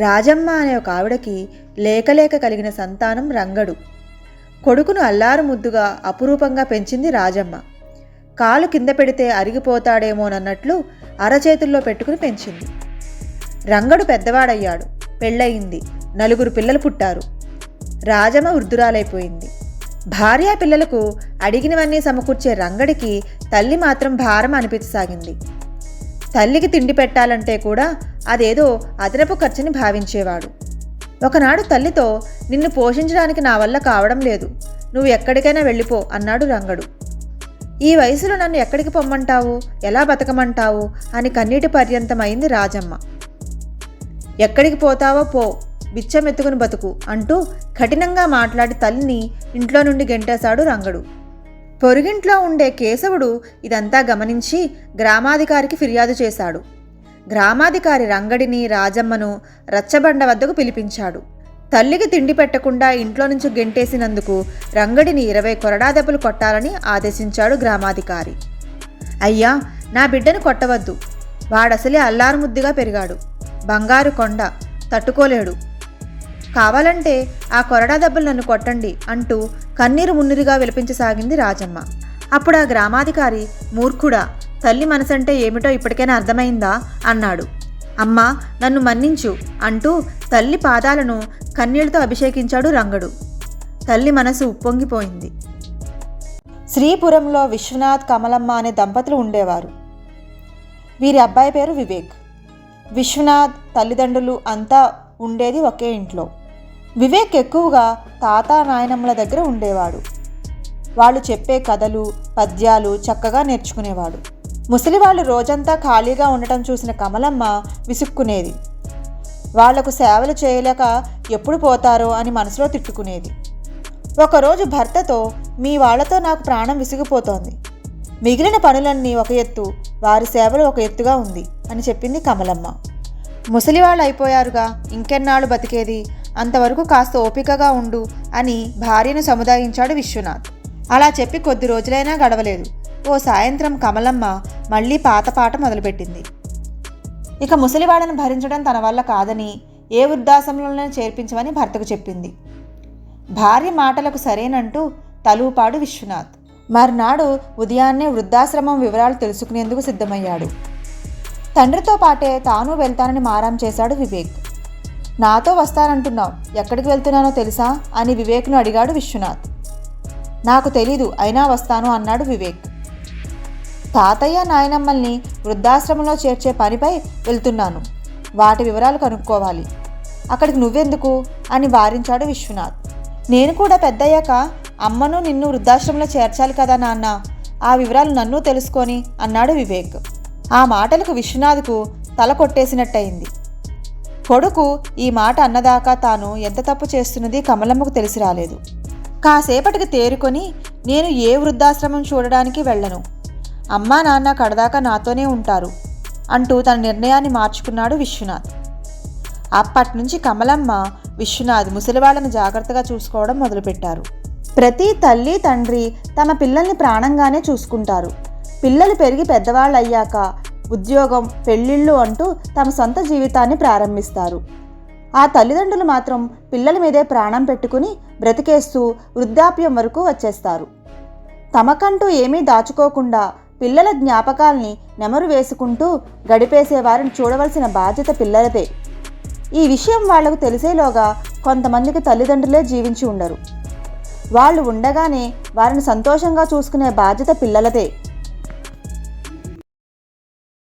రాజమ్మ అనే ఒక ఆవిడకి లేకలేక కలిగిన సంతానం రంగడు. కొడుకును అల్లారు ముద్దుగా అపురూపంగా పెంచింది రాజమ్మ. కాలు కింద పెడితే అరిగిపోతాడేమోనన్నట్లు అరచేతుల్లో పెట్టుకుని పెంచింది. రంగడు పెద్దవాడయ్యాడు. పెళ్ళయింది. నలుగురు పిల్లలు పుట్టారు. రాజమ్మ వృద్ధురాలైపోయింది. భార్యా పిల్లలకు అడిగినవన్నీ సమకూర్చే రంగడికి తల్లి మాత్రం భారం అనిపించసాగింది. తల్లికి తిండి పెట్టాలంటే కూడా అదేదో అదనపు ఖర్చుని భావించేవాడు. ఒకనాడు తల్లితో నిన్ను పోషించడానికి నా వల్ల కావడం లేదు. నువ్వు ఎక్కడికైనా వెళ్ళిపో అన్నాడు రంగడు. ఈ వయసులో నన్ను ఎక్కడికి పొమ్మంటావు? ఎలా బతకమంటావు? అని కన్నీటి పర్యంతమైంది రాజమ్మ. ఎక్కడికి పోతావో పో బిచ్చమెత్తుకుని బతుకు అంటూ కఠినంగా మాట్లాడి తల్లిని ఇంట్లో నుండి గెంటేశాడు రంగడు. పొరుగింట్లో ఉండే కేశవుడు ఇదంతా గమనించి గ్రామాధికారికి ఫిర్యాదు చేశాడు. గ్రామాధికారి రంగడిని రాజమ్మను రచ్చబండ వద్దకు పిలిపించాడు. తల్లికి తిండి పెట్టకుండా ఇంట్లో నుంచి గెంటేసినందుకు రంగడిని ఇరవై కొరడా దెబ్బలు కొట్టాలని ఆదేశించాడు గ్రామాధికారి. అయ్యా నా బిడ్డను కొట్టవద్దు. వాడసలే అల్లారుముద్దుగా పెరిగాడు. బంగారు కొండ తట్టుకోలేడు. కావాలంటే ఆ కొరడా దెబ్బలు నన్ను కొట్టండి అంటూ కన్నీరు మున్నిరిగా విలపించసాగింది రాజమ్మ. అప్పుడు ఆ గ్రామాధికారి మూర్ఖుడా తల్లి మనసంటే ఏమిటో ఇప్పటికైనా అర్థమైందా? అన్నాడు. అమ్మా నన్ను మన్నించు అంటూ తల్లి పాదాలను కన్నీళ్ళతో అభిషేకించాడు రంగడు. తల్లి మనసు ఉప్పొంగిపోయింది. శ్రీపురంలో విశ్వనాథ్ కమలమ్మ అనే దంపతులు ఉండేవారు. వీరి అబ్బాయి పేరు వివేక్. విశ్వనాథ్ తల్లిదండ్రులు అంతా ఉండేది ఒకే ఇంట్లో. వివేక్ ఎక్కువగా తాత నాయనమ్మల దగ్గర ఉండేవాడు. వాళ్ళు చెప్పే కథలు పద్యాలు చక్కగా నేర్చుకునేవాడు. ముసలివాళ్ళు రోజంతా ఖాళీగా ఉండటం చూసిన కమలమ్మ విసుక్కునేది. వాళ్ళకు సేవలు చేయలేక ఎప్పుడు పోతారో అని మనసులో తిట్టుకునేది. ఒకరోజు భర్తతో మీ వాళ్ళతో నాకు ప్రాణం విసిగిపోతోంది. మిగిలిన పనులన్నీ ఒక ఎత్తు వారి సేవలు ఒక ఎత్తుగా ఉంది అని చెప్పింది కమలమ్మ. ముసలివాళ్ళు అయిపోయారుగా ఇంకెన్నాళ్ళు బతికేది? అంతవరకు కాస్త ఓపికగా ఉండు అని భార్యను సముదాయించాడు విశ్వనాథ్. అలా చెప్పి కొద్ది రోజులైనా గడవలేదు. ఓ సాయంత్రం కమలమ్మ మళ్ళీ పాత పాట మొదలుపెట్టింది. ఇక ముసలివాడను భరించడం తన వల్ల కాదని ఏ వృద్ధాశ్రమంలోనే చేర్పించమని భర్తకు చెప్పింది. భార్య మాటలకు సరేనంటూ తలూపాడు విశ్వనాథ్. మర్నాడు ఉదయాన్నే వృద్ధాశ్రమం వివరాలు తెలుసుకునేందుకు సిద్ధమయ్యాడు. తండ్రితో పాటే తాను వెళ్తానని మారాం చేశాడు వివేక్. నాతో వస్తానంటున్నావు. ఎక్కడికి వెళ్తున్నానో తెలుసా? అని వివేక్ను అడిగాడు విశ్వనాథ్. నాకు తెలీదు అయినా వస్తాను అన్నాడు వివేక్. తాతయ్య నాయనమ్మల్ని వృద్ధాశ్రమంలో చేర్చే పనిపై వెళ్తున్నాను. వాటి వివరాలు కనుక్కోవాలి. అక్కడికి నువ్వెందుకు? అని వారించాడు విశ్వనాథ్. నేను కూడా పెద్దయ్యాక అమ్మను నిన్ను వృద్ధాశ్రమంలో చేర్చాలి కదా నాన్న? ఆ వివరాలు నన్ను తెలుసుకొని అన్నాడు వివేక్. ఆ మాటలకు విశ్వనాథ్కు తల కొట్టేసినట్టయింది. కొడుకు ఈ మాట అన్నదాకా తాను ఎంత తప్పు చేస్తున్నది కమలమ్మకు తెలిసి రాలేదు. కాసేపటికి తేరుకొని నేను ఏ వృద్ధాశ్రమం చూడడానికి వెళ్ళను. అమ్మా నాన్న కడదాకా నాతోనే ఉంటారు అంటూ తన నిర్ణయాన్ని మార్చుకున్నాడు విశ్వనాథ్. అప్పటి నుంచి కమలమ్మ విశ్వనాథ్ ముసలివాళ్ళను జాగ్రత్తగా చూసుకోవడం మొదలుపెట్టారు. ప్రతి తల్లి తండ్రి తమ పిల్లల్ని ప్రాణంగానే చూసుకుంటారు. పిల్లలు పెరిగి పెద్దవాళ్ళు అయ్యాక ఉద్యోగం పెళ్ళిళ్ళు అంటూ తమ సొంత జీవితాన్ని ప్రారంభిస్తారు. ఆ తల్లిదండ్రులు మాత్రం పిల్లల మీదే ప్రాణం పెట్టుకుని బ్రతికేస్తూ వృద్ధాప్యం వరకు వచ్చేస్తారు. తమకంటూ ఏమీ దాచుకోకుండా పిల్లల జ్ఞాపకాల్ని నెమరు వేసుకుంటూ గడిపేసే వారిని చూడవలసిన బాధ్యత పిల్లలదే. ఈ విషయం వాళ్ళకు తెలిసేలోగా కొంతమందికి తల్లిదండ్రులే జీవించి ఉండరు. వాళ్ళు ఉండగానే వారిని సంతోషంగా చూసుకునే బాధ్యత పిల్లలదే.